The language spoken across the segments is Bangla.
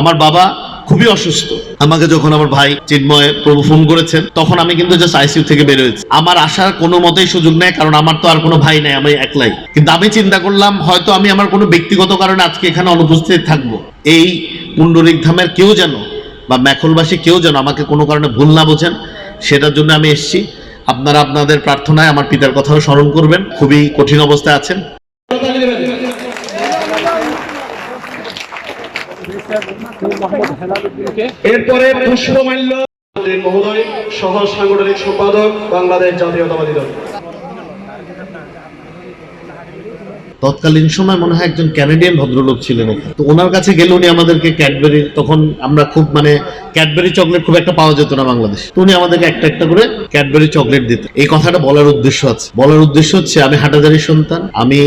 আমার বাবা খুবই অসুস্থ। আমাকে যখন আমার ভাই চিন্ময় প্রভু ফোন করেছেন, তখন আমি কিন্তু জাস্ট আইসিইউ থেকে বের হয়েছি। আমার আসার কোনো মতেই সুযোগ নেই, কারণ আমার তো আর কোনো ভাই নাই, আমি একলাই। কিন্তু আমি চিন্তা করলাম, হয়তো আমি আমার কোনো ব্যক্তিগত কারণে আজকে এখানে অনুপস্থিত থাকব। এই পুণ্ডরিক ধামের কেউ যেন বা মেখলবাসী কেউ যেন আমাকে কোনো কারণে ভুল না বোঝেন, সেটার জন্য আমি এসেছি। আপনারা আপনাদের প্রার্থনায় আমার পিতার কথাও স্মরণ করবেন। খুবই কঠিন অবস্থায় আছেন। এরপরে পুষ্পমাল্য মহোদয় সহ সাংগঠনিক সম্পাদক বাংলাদেশ জাতীয়তাবাদী দল। তৎকালীন সময় মনে হয় একজন ক্যানাডিয়ান ভদ্রলোক ছিলেন তো ওনার কাছে গেলে উনি আমাদেরকে ক্যাডবেরি তখন আমরা খুব মানে ক্যাডবেরি চকলেট খুব একটা পাওয়া যেত না বাংলাদেশ। তো উনি আমাদেরকে একটা একটা করে ক্যাডবেরি চকলেট দিত এই কথাটা বলার উদ্দেশ্য আছে। বলার উদ্দেশ্য হচ্ছে, আমি হাটাজারির সন্তান, আমি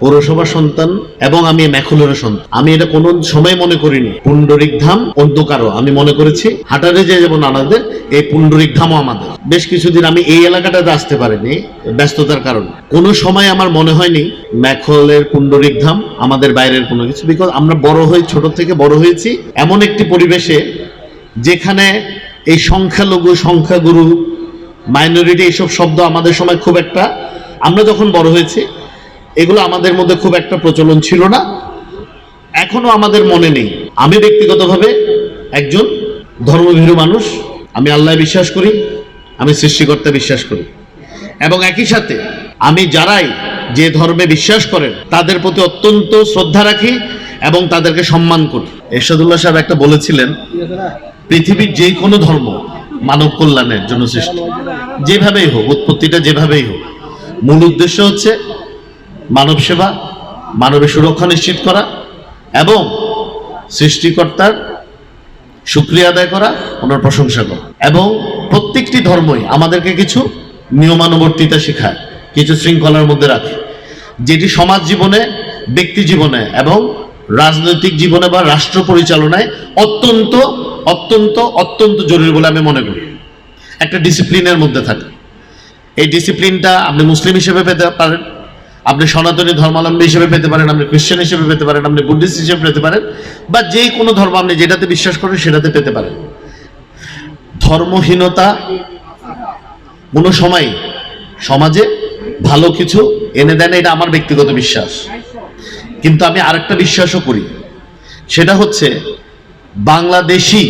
পৌরসভার সন্তান এবং আমি ম্যাকুলারের সন্তান। আমি এটা কোনো সময় মনে করিনি। পুণ্ডরিক ধাম অন্য কারও আমি মনে করেছি, হাটারে যে যেমন আমাদের এই পুণ্ডরিক ধামও আমাদের। বেশ কিছুদিন আমি এই এলাকাটাতে আসতে পারিনি ব্যস্ততার কারণে। কোনো সময় আমার মনে হয়নি ম্যাখলের পুণ্ডরিক ধাম আমাদের বাইরের কোনো কিছু। বিকজ আমরা বড় হয়ে ছোট থেকে বড় হয়েছি। এমন একটি পরিবেশে যেখানে এই সংখ্যালঘু, সংখ্যাগুরু মাইনরিটি এইসব শব্দ আমাদের সময় খুব একটা আমরা যখন বড় হয়েছি এগুলো আমাদের মধ্যে খুব একটা প্রচলন ছিল না। এখনও আমাদের মনে নেই। আমি ব্যক্তিগতভাবে একজন ধর্মভীরু মানুষ। আমি আল্লাহ বিশ্বাস করি, আমি সৃষ্টিকর্তা বিশ্বাস করি। এবং একই সাথে আমি যারাই যে ধর্মে বিশ্বাস করেন, তাদের প্রতি অত্যন্ত শ্রদ্ধা রাখি এবং তাদেরকে সম্মান করি। এরশাদুল্লাহ সাহেব একটা বলেছিলেন, পৃথিবীর যে কোনো ধর্ম মানব কল্যাণের জন্য সৃষ্টি। যেভাবেই হোক, উৎপত্তিটা যেভাবেই হোক, মূল উদ্দেশ্য হচ্ছে মানব সেবা, মানবের সুরক্ষা নিশ্চিত করা এবং সৃষ্টিকর্তার সুক্রিয়া আদায় করা, ওনার প্রশংসা করা। এবং প্রত্যেকটি ধর্মই আমাদেরকে কিছু নিয়মানুবর্তিতা শেখায়, কিছু শৃঙ্খলার মধ্যে রাখে। যেটি সমাজ জীবনে, ব্যক্তি জীবনে এবং রাজনৈতিক জীবনে বা রাষ্ট্র পরিচালনায় অত্যন্ত অত্যন্ত অত্যন্ত জরুরি বলে আমি মনে করি। একটা ডিসিপ্লিনের মধ্যে থাকে। এই ডিসিপ্লিনটা আপনি মুসলিম হিসেবে পেতে পারেন। আপনি সনাতনী ধর্মাবলম্বী হিসেবে পেতে পারেন, আপনি খ্রিস্টান হিসেবে পেতে পারেন, আপনি বুদ্ধিস্ট হিসেবে পেতে পারেন, বা যে কোনো ধর্ম আপনি যেটাতে বিশ্বাস করেন সেটাতে পেতে পারেন। ধর্মহীনতা কোনো সময় সমাজে ভালো কিছু এনে দেয় না, এটা আমার ব্যক্তিগত বিশ্বাস। কিন্তু আমি আরেকটা বিশ্বাসও করি, সেটা হচ্ছে বাংলাদেশি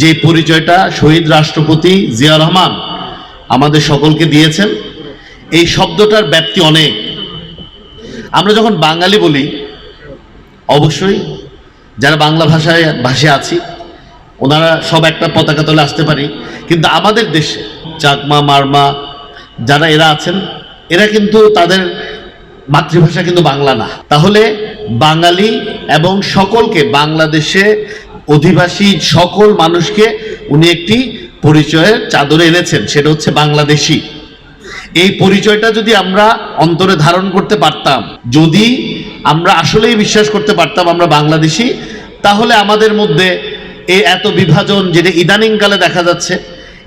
যে পরিচয়টা শহীদ রাষ্ট্রপতি জিয়া রহমান আমাদের সকলকে দিয়েছেন, এই শব্দটার ব্যাপ্তি অনেক। আমরা যখন বাঙালি বলি, অবশ্যই যারা বাংলা ভাষায় ভাষে আছি, ওনারা সব একটা পতাকা তলে আসতে পারি। কিন্তু আমাদের দেশে, চাকমা, মারমা, যারা এরা আছেন, এরা কিন্তু তাদের মাতৃভাষা কিন্তু বাংলা না। তাহলে বাঙালি এবং সকলকে, বাংলাদেশে অধিবাসী সকল মানুষকে উনি একটি পরিচয়ের চাদরে এনেছেন, সেটা হচ্ছে বাংলাদেশি। এই পরিচয়টা যদি আমরা অন্তরে ধারণ করতে পারতাম, যদি আমরা আসলেই বিশ্বাস করতে পারতাম আমরা বাংলাদেশি, তাহলে আমাদের মধ্যে এই এত বিভাজন যেটা ইদানিংকালে দেখা যাচ্ছে,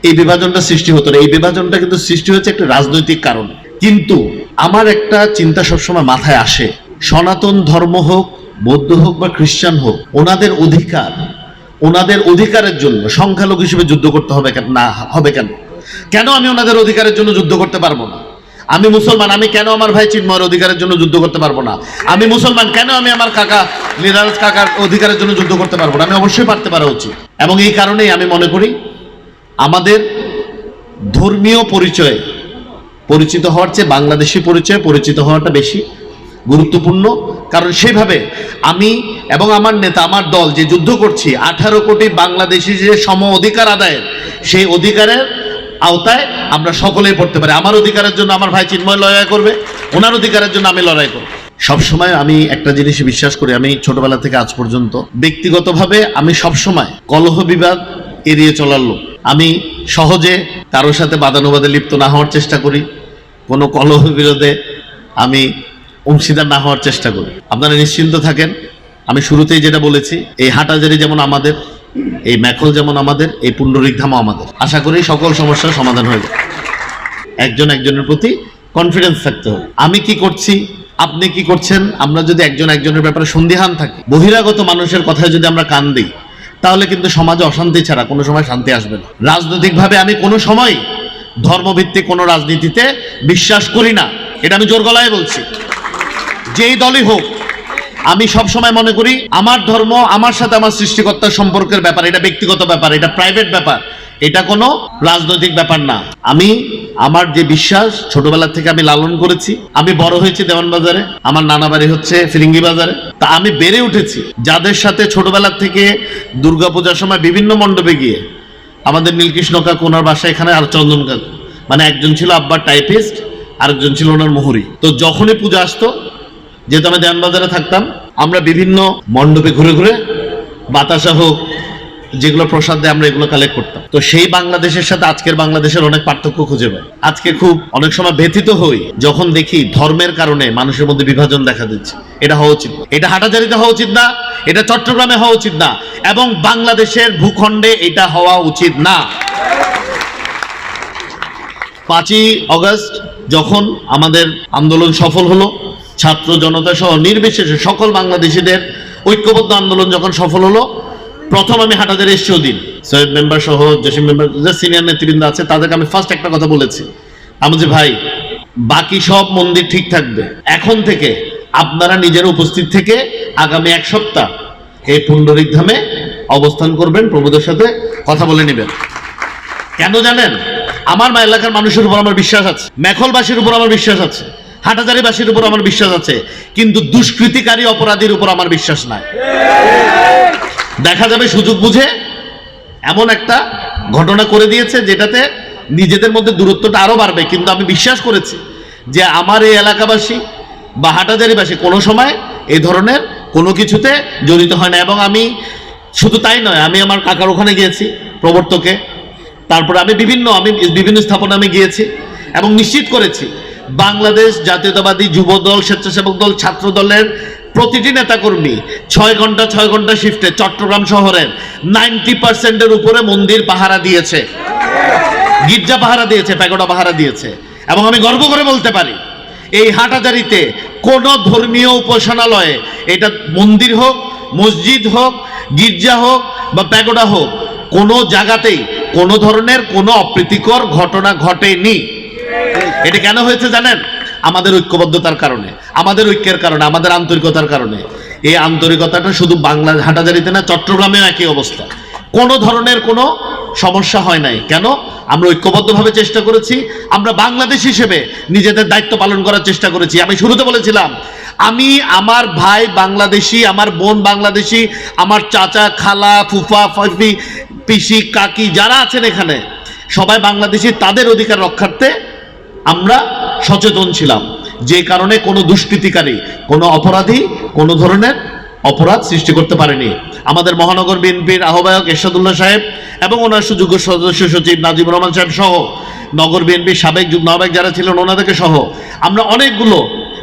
এই বিভাজনটা সৃষ্টি হতো না। এই বিভাজনটা কিন্তু সৃষ্টি হয়েছে একটা রাজনৈতিক কারণে। কিন্তু আমার একটা চিন্তা সবসময় মাথায় আসে, সনাতন ধর্ম হোক, বৌদ্ধ হোক বা খ্রিস্টান হোক, ওনাদের অধিকার, ওনাদের অধিকারের জন্য সংখ্যালঘু হিসেবে যুদ্ধ করতে হবে কেন? না, হবে কেন? কেন আমি ওনাদের অধিকারের জন্য যুদ্ধ করতে পারব না? আমি মুসলমান, আমি কেন আমার ভাই চিন্ময়ের অধিকারের জন্য যুদ্ধ করতে পারব না? আমি মুসলমান, কেন আমি আমার কাকা লিরাজ কাকার অধিকারের জন্য যুদ্ধ করতে পারব না? আমি অবশ্যই পারতে পারা উচিত। এবং এই কারণেই আমি মনে করি, আমাদের ধর্মীয় পরিচয়ে, পরিচিত হওয়ার চেয়ে বাংলাদেশি পরিচয়ে পরিচিত হওয়াটা বেশি গুরুত্বপূর্ণ। কারণ সেভাবে আমি এবং আমার নেতা, আমার দল যে যুদ্ধ করছি, আঠারো কোটি বাংলাদেশি যে সম অধিকার আদায়ের, সেই অধিকারের আওতায় আমরা সকলেই পড়তে পারি। আমার অধিকারের জন্য আমার ভাই চিন্ময় লড়াই করবে, ওনার অধিকারের জন্য আমি লড়াই করব। সবসময় আমি একটা জিনিস বিশ্বাস করি, আমি ছোটবেলা থেকে আজ পর্যন্ত ব্যক্তিগতভাবে আমি সবসময় কলহ বিবাদ এড়িয়ে চলার লোক। আমি সহজে কারোর সাথে বাদানুবাদে লিপ্ত না হওয়ার চেষ্টা করি, কোনো কলহ বিরোধে আমি অংশীদার না হওয়ার চেষ্টা করি। আপনারা নিশ্চিন্ত থাকেন, আমি শুরুতেই যেটা বলেছি, এই হাটাজারি যেমন আমাদের এই ম্যাখল যেমন আমাদের, এই পুণ্ডরিক ধামও আমাদের। আশা করি সকল সমস্যার সমাধান হয়ে যাবে। একজন একজনের প্রতি কনফিডেন্স থাকতে হবে। আমি কি করছি? আপনি কি করছেন? আমরা যদি একজন একজনের ব্যাপারে সন্দিহান থাকি, বহিরাগত মানুষের কথায় যদি আমরা কান দিই, তাহলে কিন্তু সমাজে অশান্তি ছাড়া কোনো সময় শান্তি আসবে না। রাজনৈতিকভাবে আমি কোনো সময় ধর্মভিত্তিক কোনো রাজনীতিতে বিশ্বাস করি না। এটা আমি জোর গলায় বলছি। যেই দলই হোক আমি সব সময় মনে করি, আমার ধর্ম, আমার সাথে আমার সৃষ্টিকর্তার সম্পর্কের ব্যাপার, এটা ব্যক্তিগত ব্যাপার, এটা প্রাইভেট ব্যাপার, এটা কোনো রাজনৈতিক ব্যাপার না। আমি, আমার যে বিশ্বাস, ছোটবেলা থেকে আমি লালন করেছি, আমি বড় হয়েছি দেওয়ানবাজারে, আমার নানা বাড়ি হচ্ছে ফিরিঙ্গি বাজারে তা আমি বেড়ে উঠেছি। যাদের সাথে ছোটবেলা থেকে দুর্গাপূজার সময় বিভিন্ন মণ্ডপে গিয়ে, আমাদের নীলকৃষ্ণ কাকু, ওনার বাসা এখানে আর চন্দন কাকু মানে একজন ছিল আব্বার টাইপিস্ট, আরেকজন ছিল ওনার মোহরি। তো যখনই পূজা আসতো যেহেতু আমি দেয়ানবাজারে থাকতাম, আমরা বিভিন্ন মণ্ডপে ঘুরে ঘুরে বাতাসা হোক, যেগুলো প্রসাদ দেয়, আমরা এগুলো কালেক্ট করতাম। তো সেই বাংলাদেশের সাথে আজকের বাংলাদেশের অনেক পার্থক্য খুঁজে পাই। আজকে খুব অনেক সময় ব্যথিত হই, যখন দেখি ধর্মের কারণে মানুষের মধ্যে বিভাজন দেখা দিচ্ছে। এটা হওয়া উচিত। এটা হাটাজারিতে হওয়া উচিত না, এটা চট্টগ্রামে হওয়া উচিত না, এবং বাংলাদেশের ভূখণ্ডে এটা হওয়া উচিত না। পাঁচই অগস্ট যখন আমাদের আন্দোলন সফল হলো ছাত্র জনতা সহ নির্বিশেষে সকল বাংলাদেশিদের ঐক্যবদ্ধ আন্দোলন যখন সফল হলো, প্রথম আমি হাটাজারে এসছি ওদিন। সৈয়দ মেম্বার সহ জসিম মেম্বার, যে সিনিয়র নেতৃবৃন্দ আছে, তাদেরকে আমি ফার্স্ট একটা কথা বলেছি। আমি যে ভাই, বাকি সব মন্দির ঠিক থাকবে। এখন থেকে আপনারা নিজের উপস্থিত থেকে আগামী এক সপ্তাহ এই পুণ্ডরিক ধামে অবস্থান করবেন, প্রভুদের সাথে কথা বলে নেবেন। কেন জানেন? আমার এলাকার মানুষের উপর আমার বিশ্বাস আছে। মেখলবাসীর উপর আমার বিশ্বাস আছে। হাটাজারিবাসীর উপর আমার বিশ্বাস আছে, কিন্তু দুষ্কৃতিকারী অপরাধীর উপর আমার বিশ্বাস নাই। দেখা যাবে সুযোগ বুঝে এমন একটা ঘটনা করে দিয়েছে যেটাতে নিজেদের মধ্যে দূরত্বটা আরও বাড়বে। কিন্তু আমি বিশ্বাস করেছি যে আমার এই এলাকাবাসী বা হাটাজারিবাসী কোনো সময় এই ধরনের কোনো কিছুতে জড়িত হয় না। এবং আমি শুধু তাই নয়, আমি আমার কাকার ওখানে গিয়েছি প্রবর্তকে। তারপরে আমি বিভিন্ন আমি বিভিন্ন স্থাপনা আমি গিয়েছি এবং নিশ্চিত করেছি বাংলাদেশ জাতীয়তাবাদী যুব দল স্বেচ্ছাসেবক দল, ছাত্র দলের প্রতিটি নেতাকর্মী ছয় ঘণ্টা ছয় ঘণ্টা শিফটে চট্টগ্রাম শহরের নাইনটি পার্সেন্টের উপরে মন্দির পাহারা দিয়েছে। গির্জা পাহারা দিয়েছে, প্যাগোডা পাহারা দিয়েছে। এবং আমি গর্ব করে বলতে পারি, এই হাটাজারিতে কোন ধর্মীয় উপাসনালয়ে এটা মন্দির হোক, মসজিদ হোক, গির্জা হোক বা প্যাগোডা হোক, কোনো জায়গাতেই কোনো ধরনের কোনো অপ্রীতিকর ঘটনা ঘটেনি। এটা কেন হয়েছে জানেন? আমাদের ঐক্যবদ্ধতার কারণে, আমাদের ঐক্যের কারণে, আমাদের আন্তরিকতার কারণে। এই আন্তরিকতাটা শুধু বাংলা হাটাজারিতে না, চট্টগ্রামেও একই অবস্থা। কোনো ধরনের কোনো সমস্যা হয় নাই। কেন? আমরা ঐক্যবদ্ধভাবে চেষ্টা করেছি, আমরা বাংলাদেশ হিসেবে নিজেদের দায়িত্ব পালন করার চেষ্টা করেছি। আমি শুরুতে বলেছিলাম, আমি আমার ভাই বাংলাদেশি, আমার বোন বাংলাদেশি, আমার চাচা, খালা, ফুফা, ফাফি, পিসি, কাকি যারা আছেন এখানে, সবাই বাংলাদেশি, তাদের অধিকার রক্ষার্থে আমরা সচেতন ছিলাম। যে কারণে কোনো দুষ্কৃতিকারী, কোনো অপরাধী কোনো ধরনের অপরাধ সৃষ্টি করতে পারেনি। আমাদের মহানগর বিএনপির আহ্বায়ক এরশাদুল্লাহ সাহেব এবং ওনার সুযোগ্য সদস্য সচিব নাজিব রহমান সাহেব সহ নগর বিএনপির সাবেক যুগ্ম আহ্বায়ক যারা ছিলেন, ওনাদেরকে সহ আমরা অনেকগুলো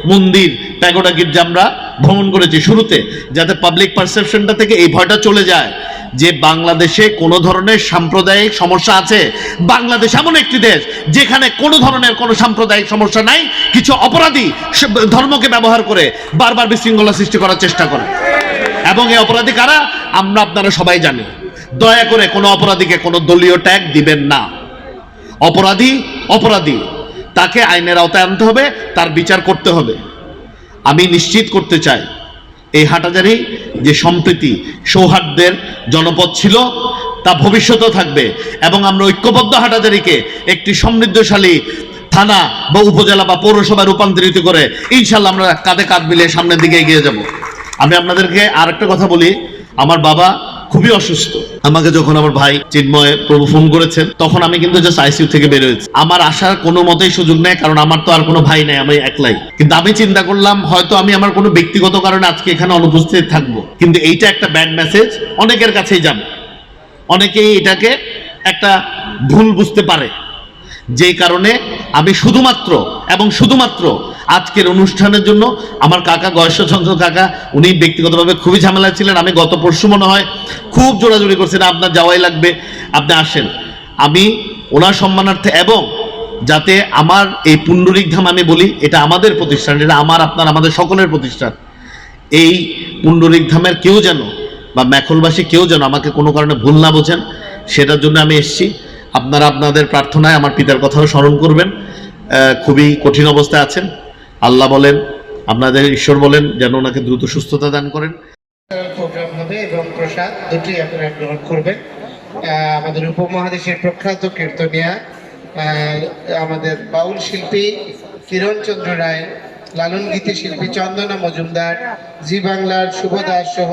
মন্দির, প্যাগোডা গির্জা আমরা ভ্রমণ করেছি শুরুতে, যাতে পাবলিক পারসেপশনটা থেকে এই ভয়টা চলে যায় যে বাংলাদেশে কোনো ধরনের সাম্প্রদায়িক সমস্যা আছে। বাংলাদেশ এমন একটি দেশ যেখানে কোনো ধরনের কোনো সাম্প্রদায়িক সমস্যা নাই, কিছু অপরাধী ধর্মকে ব্যবহার করে বারবার বিশৃঙ্খলা সৃষ্টি করার চেষ্টা করে। এবং এই অপরাধী কারা? আমরা আপনারা সবাই জানি। দয়া করে কোনো অপরাধীকে কোনো দলীয় ট্যাগ দিবেন না। অপরাধী অপরাধী। তাকে আইনের আওতায় আনতে হবে, তার বিচার করতে হবে। আমি নিশ্চিত করতে চাই, এই হাটাজারি যে সম্প্রীতি, সৌহার্দ্যের জনপদ ছিল, তা ভবিষ্যতেও থাকবে এবং আমরা ঐক্যবদ্ধ হাটাজারিকে একটি সমৃদ্ধশালী থানা বা উপজেলা বা পৌরসভায় রূপান্তরিত করে ইনশাল্লাহ আমরা কাঁধে কাঁধ মিলিয়ে সামনের দিকে এগিয়ে যাব। আমি আপনাদেরকে আর একটা কথা বলি, আমার বাবা খুবই অসুস্থ। আমাকে যখন আমার ভাই চিন্ময় প্রভু ফোন করেছেন, তখন আমি কিন্তু জাস্ট আইসিউ থেকে বের হয়েছি। আমার আসার কোনো মতেই সুযোগ নেই, কারণ আমার তো আর কোনো ভাই নাই, আমি একলাই। কিন্তু আমি চিন্তা করলাম, হয়তো আমি আমার কোনো ব্যক্তিগত কারণে আজকে এখানে অনুপস্থিত থাকব। কিন্তু এইটা একটা ব্যাড মেসেজ অনেকের কাছেই যাবে। অনেকেই এটাকে একটা ভুল বুঝতে পারে। যেই কারণে আমি শুধুমাত্র এবং শুধুমাত্র আজকের অনুষ্ঠানের জন্য আমার কাকা, গয়েশ্বরচন্দ্র কাকা, উনি ব্যক্তিগতভাবে খুবই ঝামেলা ছিলেন। আমি গত পরশু মনে হয় খুব জোরাজোরি করছেন, আপনার যাওয়াই লাগবে, আপনি আসেন। আমি ওনার সম্মানার্থে এবং যাতে আমার এই পুণ্ডরিক ধাম আমি বলি, এটা আমাদের প্রতিষ্ঠান, এটা আমার, আপনার, আমাদের সকলের প্রতিষ্ঠান। এই পুণ্ডরিক ধামের কেউ যেন বা মেখলবাসী কেউ যেন আমাকে কোনো কারণে ভুল না বোঝেন, সেটার জন্য আমি এসেছি। আপনারা আপনাদের প্রার্থনায় আমার পিতার কথাও স্মরণ করবেন। খুবই কঠিন অবস্থায় আছেন। আল্লাহ বলেন, আপনাদের ঈশ্বর বলেন যেন ওনাকে দ্রুত সুস্থতা দান করেন। প্রোগ্রাম হবে এবং প্রসাদ দুটি আপনারা গ্রহণ করবেন। আমাদের উপমহাদেশের প্রখ্যাত কীর্তনিয়া আমাদের বাউল শিল্পী কিরণ চন্দ্র রায়, লালন গীতি শিল্পী চন্দনা মজুমদার, জি বাংলার শুভ দাস সহ